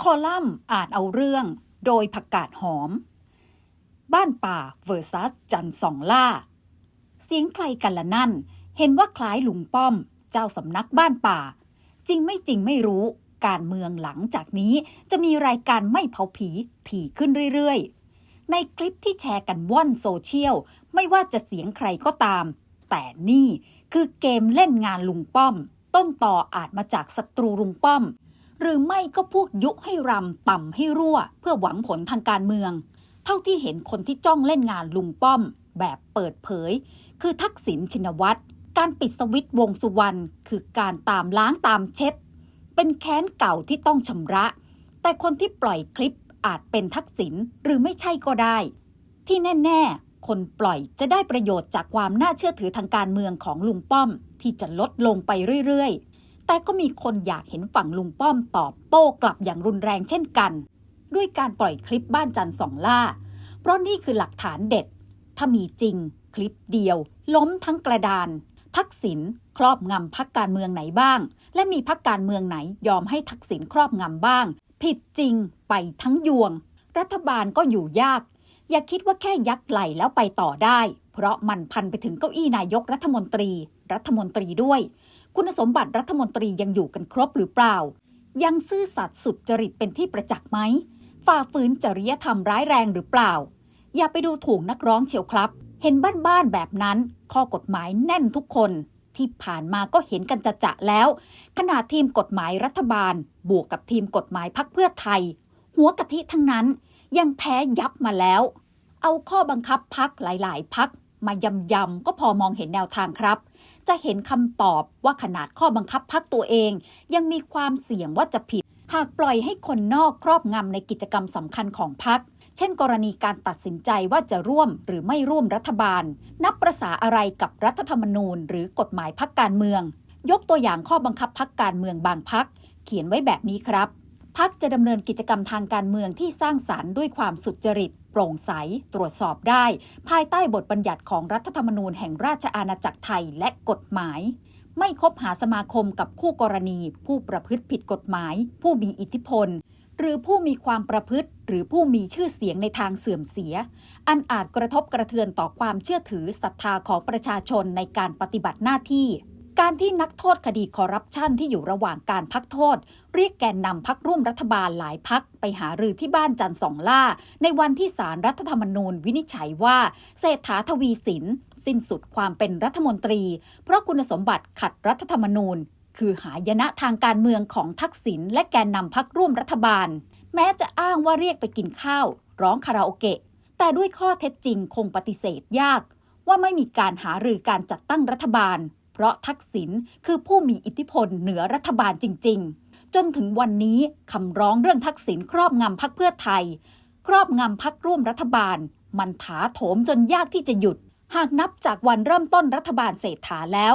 คอลัมน์อ่านเอาเรื่อง โดยผักกาดหอม บ้านป่า vs จันสองล่า เสียงใครกันละนั่น เห็นว่าคล้ายลุงป้อม เจ้าสำนักบ้านป่า จริงไม่จริงไม่รู้ การเมืองหลังจากนี้จะมีรายการไม่เผาผีถี่ขึ้นเรื่อยๆ ในคลิปที่แชร์กันว่อนโซเชียล ไม่ว่าจะเสียงใครก็ตาม แต่นี่คือเกมเล่นงานลุงป้อม ต้นต่ออาจมาจากศัตรูลุงป้อม หรือไม่ก็พวกยุให้รำต่ำให้รั่ว เพื่อหวังผลทางการเมือง เท่าที่เห็นคนที่จ้องเล่นงานลุงป้อม แบบเปิดเผย คือทักษิณชินวัตรการปิดสวิตช์วงสุวรรณคือการตามล้างตามเช็ด เป็นแค้นเก่าที่ต้องชำระ แต่คนที่ปล่อยคลิปอาจเป็นทักษิณหรือไม่ใช่ก็ได้ ที่แน่ ๆ คนปล่อยจะได้ประโยชน์จากความน่าเชื่อถือทางการเมืองของลุงป้อม ที่จะลดลงไปเรื่อย ๆ แต่ก็มีคนอยากเห็นฝั่งลุงป้อมตอบโต้กลับอย่างรุนแรงเช่นกัน ด้วยการปล่อยคลิปบ้านจันทร์สองล่า เพราะนี่คือหลักฐานเด็ด ถ้ามีจริง คลิปเดียว ล้มทั้งกระดาน ทักษิณครอบงำพักการเมืองไหนบ้าง และมีพักการเมืองไหนยอมให้ทักษิณครอบงำบ้าง ผิดจริงไปทั้งยวง รัฐบาลก็อยู่ยาก อย่าคิดว่าแค่ยักไหลแล้วไปต่อได้ เพราะมันพันไปถึงเก้าอี้นายกรัฐมนตรี รัฐมนตรีด้วย คุณสมบัติรัฐมนตรียังอยู่กันครบหรือเปล่า ยังซื่อสัตย์สุดจริตเป็นที่ประจักษ์ไหมฝ่าฝืนจริยธรรมร้ายแรงหรือเปล่า อย่าไปดูถูกนักร้องเชียวครับ เห็นบ้านๆแบบนั้น ข้อกฎหมายแน่นทุกคนที่ผ่านมาก็เห็นกันจะจะๆแล้ว ขนาดทีมกฎหมายรัฐบาล บวกกับทีมกฎหมายพักเพื่อไทย หัวกะทิทั้งนั้น ยังแพ้ยับมาแล้ว เอาข้อบังคับพักหลาย ๆ พักมายำยำๆก็พอมองเห็นแนวทางครับจะเห็นคำตอบว่าขนาดข้อบังคับพักตัวเอง ยังมีความเสี่ยงว่าจะผิด หากปล่อยให้คนนอกครอบงำในกิจกรรมสำคัญของพัก เช่น กรณีการตัดสินใจว่าจะร่วมหรือไม่ร่วมรัฐบาล นับประษาอะไรกับรัฐธรรมนูญ หรือกฎหมายพักการเมือง ยกตัวอย่างข้อบังคับพักการเมืองบางพัก เขียนไว้แบบนี้ครับพักจะดำเนินกิจกรรมทางการเมืองที่สร้างสารรค์ด้วยความสุจริต โปร่งใสตรวจสอบได้ ภายใต้บทบัญญัติของรัฐธรรมนูญแห่งราชอาณาจักรไทยและกฎหมาย ไม่คบหาสมาคมกับคู่กรณี ผู้ประพฤติผิดกฎหมาย ผู้มีอิทธิพล หรือผู้มีความประพฤติ หรือผู้มีชื่อเสียงในทางเสื่อมเสีย อันอาจกระทบกระเทือนต่อความเชื่อถือศรัทธาของประชาชนในการปฏิบัติหน้าที่ การที่นักโทษคดีคอร์รัปชันที่อยู่ระหว่างการพักโทษ เรียกแกนนำพักร่วมรัฐบาลหลายพักไปหารือที่บ้านจันทร์สองล่า ในวันที่สารรัฐธรรมนูญวินิจฉัยว่าเศรษฐาทวีสิน สิ้นสุดความเป็นรัฐมนตรี เพราะคุณสมบัติขัดรัฐธรรมนูญ คือหายนะทางการเมืองของทักษิณและแกนนำพักร่วมรัฐบาล แม้จะอ้างว่าเรียกไปกินข้าว ร้องคาราโอเกะ แต่ด้วยข้อเท็จจริงคงปฏิเสธยาก ว่าไม่มีการหารือการจัดตั้งรัฐบาล ราะทักษิณคือผู้มีอิทธิพลเหนือรัฐบาลจริง ๆ จนถึงวันนี้คำร้องเรื่องทักษิณครอบงำพักเพื่อไทย ครอบงำพักร่วมรัฐบาล มันถาโถมจนยากที่จะหยุด หากนับจากวันเริ่มต้นรัฐบาลเศรษฐาแล้ว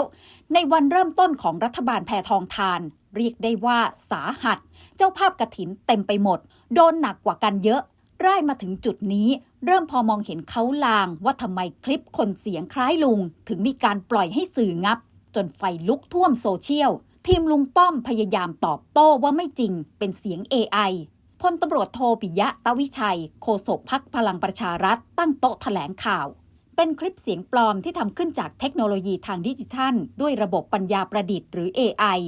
ในวันเริ่มต้นของรัฐบาลแพทองทาน เรียกได้ว่าสาหัส เจ้าภาพกระถินเต็มไปหมด โดนหนักกว่ากันเยอะร่ายมาถึงจุดนี้ เริ่มพอมองเห็นเขาลางว่าทำไมคลิปคนเสียงคล้ายลุง ถึงมีการปล่อยให้สื่องับ จนไฟลุกท่วมโซเชียล ทีมลุงป้อมพยายามตอบโต้ว่าไม่จริงเป็นเสียง AI พลตำรวจโทปิยะตะวิชัย โฆษกพักพลังประชารัฐ ตั้งโต๊ะแถลงข่าว เป็นคลิปเสียงปลอมที่ทำขึ้นจากเทคโนโลยีทางดิจิทัล ด้วยระบบปัญญาประดิษฐ์หรือ AI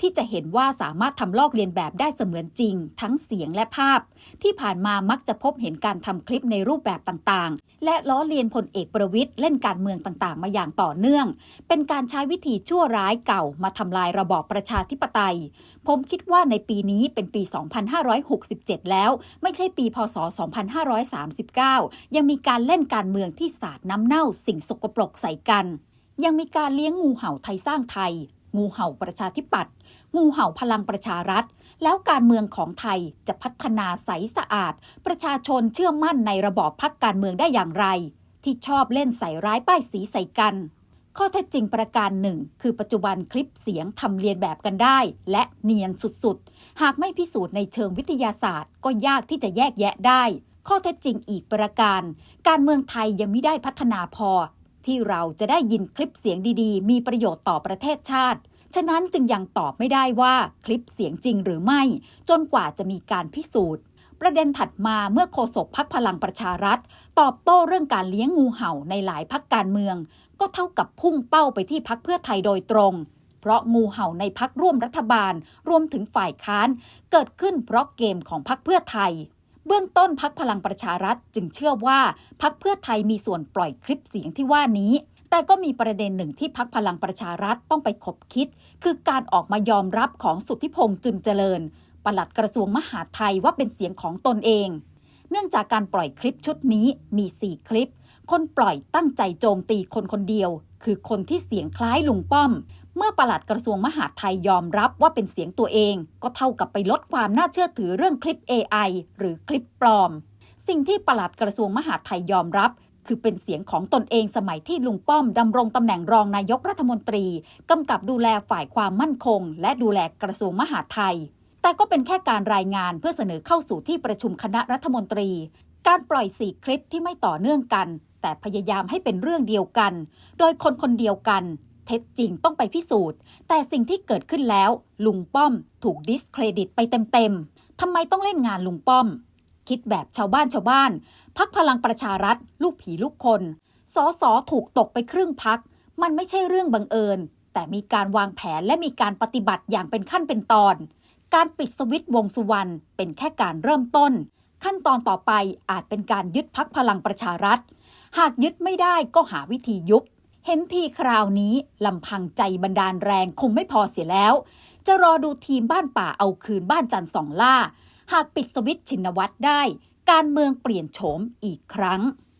ที่จะเห็นว่าสามารถทำลอกเลียนแบบได้เสมือนจริง ทั้งเสียงและภาพ ที่ผ่านมามักจะพบเห็นการทำคลิปในรูปแบบต่าง และล้อเลียนพลเอกประวิตยเล่นการเมืองต่างๆ มาอย่างต่อเนื่อง เป็นการใช้วิธีชั่วร้ายเก่ามาทำลายระบอบประชาธิปไตย ผมคิดว่าในปีนี้เป็นปี 2567 แล้ว ไม่ใช่ปีพศ 2539 ยังมีการเล่นการเมืองที่สาดน้ำเน่าสิ่งสกปรกใส่กัน ยังมีการเลี้ยงงูเห่าไทยสร้างไทย งูเห่าประชาธิปัตย์งูเห่าพลังประชารัฐ แล้วการเมืองของไทยจะพัฒนาใสสะอาด ประชาชนเชื่อมั่นในระบอบพักการเมืองได้อย่างไร ที่ชอบเล่นใส่ร้ายป้ายสีใส่กัน ข้อเท็จจริงประการหนึ่งคือปัจจุบันคลิปเสียงทำเลียนแบบกันได้ และเนียนสุดๆ หากไม่พิสูจน์ในเชิงวิทยาศาสตร์ ก็ยากที่จะแยกแยะได้ข้อเท็จจริงอีกประการ การเมืองไทยยังไม่ได้พัฒนาพอ ที่เราจะได้ยินคลิปเสียงดีๆ มีประโยชน์ต่อประเทศชาติ ฉะนั้นจึงยังตอบไม่ได้ว่าคลิปเสียงจริงหรือไม่ จนกว่าจะมีการพิสูจน์ ประเด็นถัดมาเมื่อโฆษกพักพลังประชารัฐ ตอบโต้เรื่องการเลี้ยงงูเห่าในหลายพักการเมือง ก็เท่ากับพุ่งเป้าไปที่พักเพื่อไทยโดยตรง เพราะงูเห่าในพักร่วมรัฐบาล รวมถึงฝ่ายค้าน เกิดขึ้นเพราะเกมของพักเพื่อไทย เบื้องต้นพักพลังประชารัฐจึงเชื่อว่าพักเพื่อไทยมีส่วนปล่อยคลิปเสียงที่ว่านี้ แต่ก็มีประเด็นหนึ่งที่พักพลังประชารัฐต้องไปคบคิด คือการออกมายอมรับของสุทธิพงษ์จุนเจริญ ปลัดกระทรวงมหาดไทยว่าเป็นเสียงของตนเอง เนื่องจากการปล่อยคลิปชุดนี้มี 4 คลิป คนปล่อยตั้งใจโจมตีคนคนเดียว คือคนที่เสียงคล้ายลุงป้อม เมื่อปลัดกระทรวงมหาดไทยยอมรับว่าเป็นเสียงตัวเอง ก็เท่ากับไปลดความน่าเชื่อถือเรื่องคลิป AI หรือคลิปปลอม สิ่งที่ปลัดกระทรวงมหาดไทยยอมรับ คือเป็นเสียงของตนเองสมัยที่ลุงป้อมดำรงตำแหน่งรองนายกรัฐมนตรีกำกับดูแลฝ่ายความมั่นคง และดูแลกระทรวงมหาดไทย แต่ก็เป็นแค่การรายงานเพื่อเสนอเข้าสู่ที่ประชุมคณะรัฐมนตรี การปล่อยสี่คลิปที่ไม่ต่อเนื่องกัน แต่พยายามให้เป็นเรื่องเดียวกัน โดยคนคนเดียวกัน เท็จจริงต้องไปพิสูจน์ แต่สิ่งที่เกิดขึ้นแล้ว ลุงป้อมถูกดิสเครดิตไปเต็มๆทำไมต้องเล่นงานลุงป้อม คิดแบบชาวบ้านชาวบ้าน พักพลังประชารัฐ ลูกผีลูกคน สอสอถูกตกไปครึ่งพัก มันไม่ใช่เรื่องบังเอิญ แต่มีการวางแผนและมีการปฏิบัติอย่างเป็นขั้นเป็นตอน การปิดสวิตช์วงสุวรรณเป็นแค่การเริ่มต้น ขั้นตอนต่อไปอาจเป็นการยึดพักพลังประชารัฐ หากยึดไม่ได้ก็หาวิธียุบ เห็นทีคราวนี้ลำพังใจบันดาลแรงคงไม่พอเสียแล้ว จะรอดูทีมบ้านป่าเอาคืนบ้านจันทร์สองล่า หากปิดสวิตช์ชินวัตรได้ การเมืองเปลี่ยนโฉมอีกครั้ง